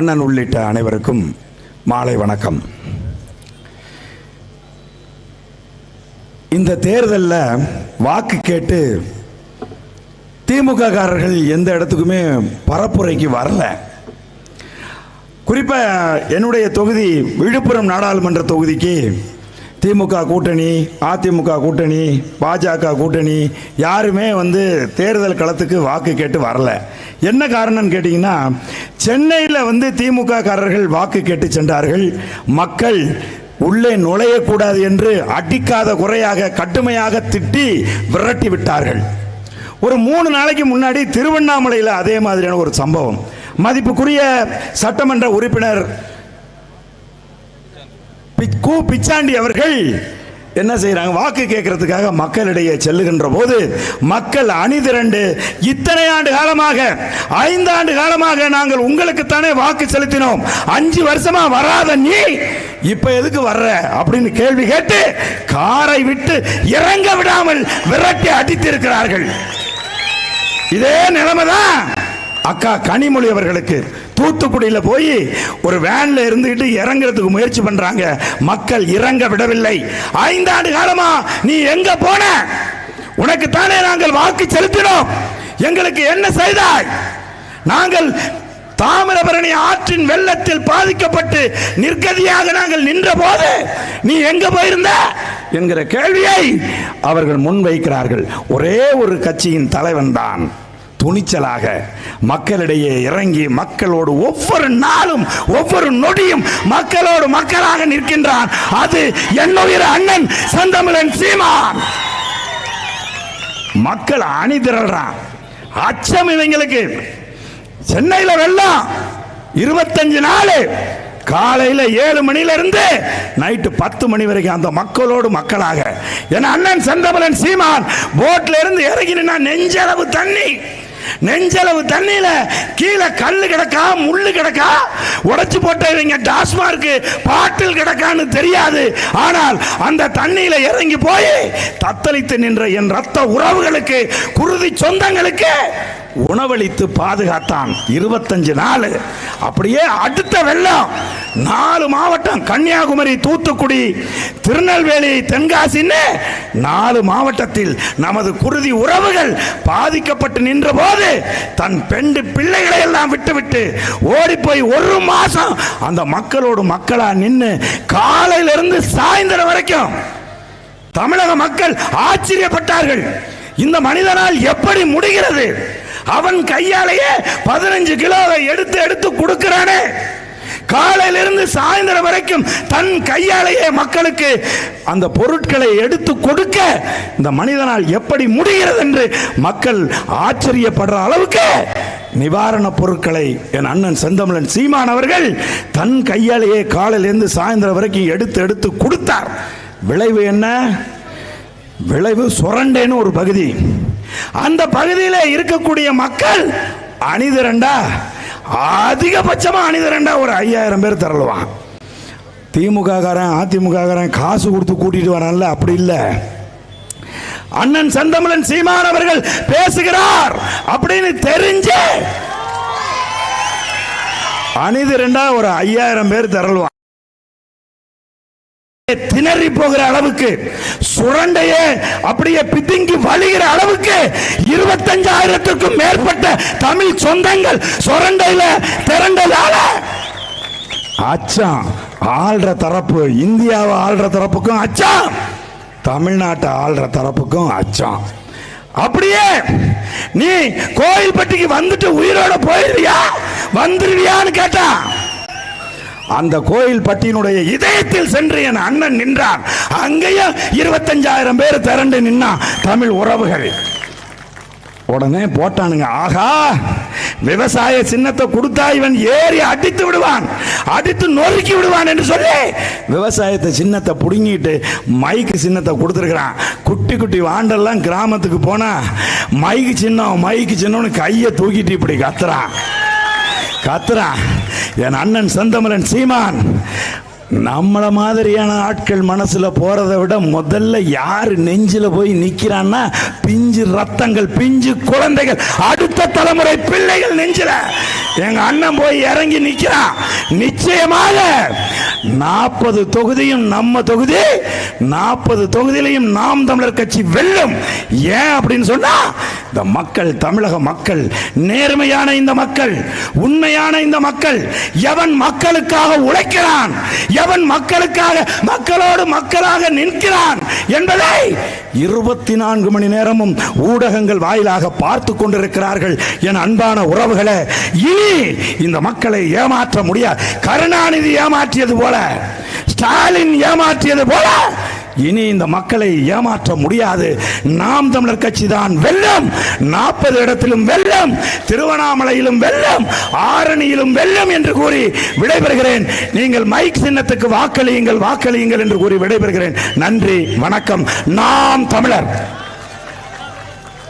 அண்ணன் உள்ளிட்ட அனைவருக்கும் மாலை வணக்கம். இந்த தேர்தலில் வாக்கு கேட்டு திமுககாரர்கள் எந்த இடத்துக்குமே பரப்புரைக்கு வரல. குறிப்பாக என்னுடைய தொகுதி விழுப்புரம் நாடாளுமன்ற தொகுதிக்கு திமுக கூட்டணி அதிமுக கூட்டணி பாஜக கூட்டணி யாருமே வந்து தேர்தல் களத்துக்கு வாக்கு கேட்டு வரல. என்ன காரணம்னு கேட்டிங்கன்னா சென்னையில் வந்து திமுக காரர்கள் வாக்கு கேட்டு சென்றார்கள். மக்கள் உள்ளே நுழையக்கூடாது என்று அடிக்காத குறையாக கட்டுமையாக திட்டி விரட்டி விட்டார்கள். ஒரு மூணு நாளைக்கு முன்னாடி திருவண்ணாமலையில் அதே மாதிரியான ஒரு சம்பவம். மதிப்புக்குரிய சட்டமன்ற உறுப்பினர் பி- கு பிச்சாண்டி அவர்கள் என்ன செய்கிறாங்க வாக்கு கேட்கறதுக்காக மக்களிடையே செல்லுகின்ற போது மக்கள் அணிதிரண்டு இத்தனை ஆண்டு காலமாக ஐந்து ஆண்டு காலமாக நாங்கள் உங்களுக்குத்தானே வாக்கு செலுத்தினோம். அஞ்சு வருஷமா வராத நீ இப்ப எதுக்கு வர்ற? அப்படின்னு கேள்வி கேட்டு காரை விட்டு இறங்க விடாமல் விரட்டி அடித்திருக்கிறார்கள். இதே நிலைமைதான் அக்கா கனிமொழி அவர்களுக்கு தூத்துக்குடியில் போய் ஒரு வேனில் இருந்துகிட்டு இறங்குறதுக்கு முயற்சி பண்ணுறாங்க மக்கள் இறங்க விடவில்லை. ஐந்தாண்டு காலமா நீ எங்க போன? உனக்கு தானே நாங்கள் வாக்கு செலுத்தினோம். எங்களுக்கு என்ன செய்தாய்? நாங்கள் தாமிரபரணி ஆற்றின் வெள்ளத்தில் பாதிக்கப்பட்டு நிர்கதியாக நாங்கள் நின்ற போது நீ எங்க போயிருந்த? என்கிற கேள்வியை அவர்கள் முன்வைக்கிறார்கள். ஒரே ஒரு கட்சியின் தலைவன் தான் துணிச்சலாக மக்களிடையே இறங்கி மக்களோடு ஒவ்வொரு நாளும் ஒவ்வொரு நொடியும் மக்களோடு மக்களாக நிற்கின்றான். அது என்னுயிர அண்ணன் சந்தமிழன் சீமான். மக்கள் அணி திரள்றான் அச்சம் இவங்களுக்கு. சென்னையில் வெள்ளம். இருபத்தஞ்சு நாள். காலையில் ஏழு மணில இருந்து நைட்டு பத்து மணி வரைக்கும் அந்த மக்களோடு மக்களாக. என் அண்ணன் சந்தமலன் சீமான் போட்ல இருந்து இறங்கினா நெஞ்சளவு தண்ணி. நெஞ்சளவு தண்ணியில கீழே கல்லு கிடக்கா முள்ளு கிடக்கா? உடைச்சு போட்ட இவங்க டாஸ்மார்க்கு பாட்டில் கிடக்கான்னு தெரியாது. ஆனால் அந்த தண்ணியில இறங்கி போய் தத்தளித்து நின்ற என் ரத்த உறவுகளுக்கு குருதி சொந்தங்களுக்கு உணவளித்து பாதுகாத்தான். இருபத்தஞ்சு நாள். அப்படியே அடுத்த வெள்ளம். நாலு மாவட்டம் கன்னியாகுமரி தூத்துக்குடி திருநெல்வேலி தென்காசின்னு நாலு மாவட்டத்தில் நமது குருதி உறவுகள் பாதிக்கப்பட்டு நின்ற போது தன் பெண்டு பிள்ளைகளை எல்லாம் விட்டுவிட்டு ஓடி போய் ஒரு மாசம் அந்த மக்களோடு மக்களா நின்று காலையிலிருந்து சாயந்தரம் வரைக்கும் தமிழக மக்கள் ஆச்சரியப்பட்டார்கள். இந்த மனிதனால் எப்படி முடிகிறது? அவன் கையாலேயே பதினஞ்சு கிலோவை எடுத்து எடுத்து கொடுக்கிறானே. காலையிலிருந்து சாயந்தரம் வரைக்கும் தன் கையாலேயே மக்களுக்கு அந்த பொருட்களை எடுத்து கொடுக்க இந்த மனிதனால் எப்படி முடிகிறது என்று மக்கள் ஆச்சரியப்படுற அளவுக்கு நிவாரண பொருட்களை என் அண்ணன் செந்தமிழன் சீமான் அவர்கள் தன் கையாலேயே காலையிலிருந்து சாயந்தரம் வரைக்கும் எடுத்து எடுத்து கொடுத்தார். விளைவு என்ன? விளைவு சுரண்டேன்னு ஒரு பகுதி. அந்த பகுதியில் இருக்கக்கூடிய மக்கள் அணிதிரண்டா? அதிகபட்சமா அணிதிரண்டா ஒரு ஐயாயிரம் பேர் திரளுவான் திமுக காரன் அதிமுக காரன் காசு கொடுத்து கூட்டிட்டு வரான்ல அப்படி இல்லை. அண்ணன் செந்தமிழன் சீமான் அவர்கள் பேசுகிறார் அப்படின்னு தெரிஞ்சு அணிதிரண்டா ஒரு ஐயாயிரம் பேர் திரளுவான் திணறி போகிற அளவுக்கு சுரண்டைய அப்படியே பிதுங்கி வழிகிற அளவுக்கு இருபத்தஞ்சாயிரத்துக்கும் மேற்பட்ட தமிழ் சொந்தங்கள் சுரண்டையில திரண்டதால அச்சம். ஆள்ற தரப்பு இந்தியாவை ஆள்ற தரப்புக்கும் அச்சம். தமிழ்நாட்டை ஆள்ற தரப்புக்கும் அச்சம். அப்படியே நீ கோயில்பட்டிக்கு வந்துட்டு உயிரோட போயிருவியா வந்துருவியான்னு கேட்டான் அந்த கோயில் பட்டியினுடைய இதயத்தில் சென்று என் அண்ணன் நின்றார். அங்கேயும் இருபத்தஞ்சாயிரம் பேர் திரண்டு நின்னா தமிழ் உறவுகள். உடனே போட்டானுங்க ஆகா விவசாய சின்னத்தை கொடுத்தா இவன் ஏறி அடித்து விடுவான் அடித்து நொறுக்கி விடுவான் என்று சொல்லி விவசாயத்தை சின்னத்தை பிடுங்கிட்டு மைக்கு சின்னத்தை கொடுத்துருக்கிறான். குட்டி குட்டி வாண்டெல்லாம் கிராமத்துக்கு போனா மைக்கு சின்னம் மைக்கு சின்னம்னு கையை தூக்கிட்டு இப்படி கத்துறான். கத்துறான். என் அண்ணன் செந்தமரன் சீமான். நம்மளை மாதிரியான ஆட்கள் மனசுல போறதை விட முதல்ல யார் நெஞ்சில போய் நிக்கிறான்னா பிஞ்சு ரத்தங்கள் பிஞ்சு குழந்தைகள் அடுத்த தலைமுறை பிள்ளைகள் நெஞ்சில. எங்க அண்ணன் போய் இறங்கி நிக்கிறான் நிச்சயமாக நாற்பது தொகுதியும் நம்ம தொகுதி நாற்பது தொகுதியிலையும் நாம் தமிழர் கட்சி வெல்லும். ஏன் அப்படின்னு சொன்னா இந்த மக்கள் தமிழக மக்கள் நேர்மையான இந்த மக்கள் உண்மையான இந்த மக்கள் எவன் மக்களுக்காக உழைக்கிறான் எவன் மக்களுக்காக மக்களோடு மக்களாக நிற்கிறான் என்பதை இருபத்தி நான்கு மணி நேரமும் ஊடகங்கள் வாயிலாக பார்த்து கொண்டிருக்கிறார்கள் என் அன்பான உறவுகளை. இனி இந்த மக்களை ஏமாற்ற முடியாது. கருணாநிதி ஏமாற்றியது போல ஸ்டாலின் ஏமாற்றியது போல இனி இந்த மக்களை ஏமாற்ற முடியாது. நாம் தமிழர் கட்சி தான் வெள்ளம் நாற்பது இடத்திலும் வெள்ளம் திருவண்ணாமலையிலும் வெள்ளம் ஆரணியிலும் வெள்ளம் என்று கூறி விடைபெறுகிறேன். நீங்கள் மைக் சின்னத்துக்கு வாக்களியுங்கள் வாக்களியுங்கள் என்று கூறி விடைபெறுகிறேன். நன்றி வணக்கம். நாம் தமிழர்.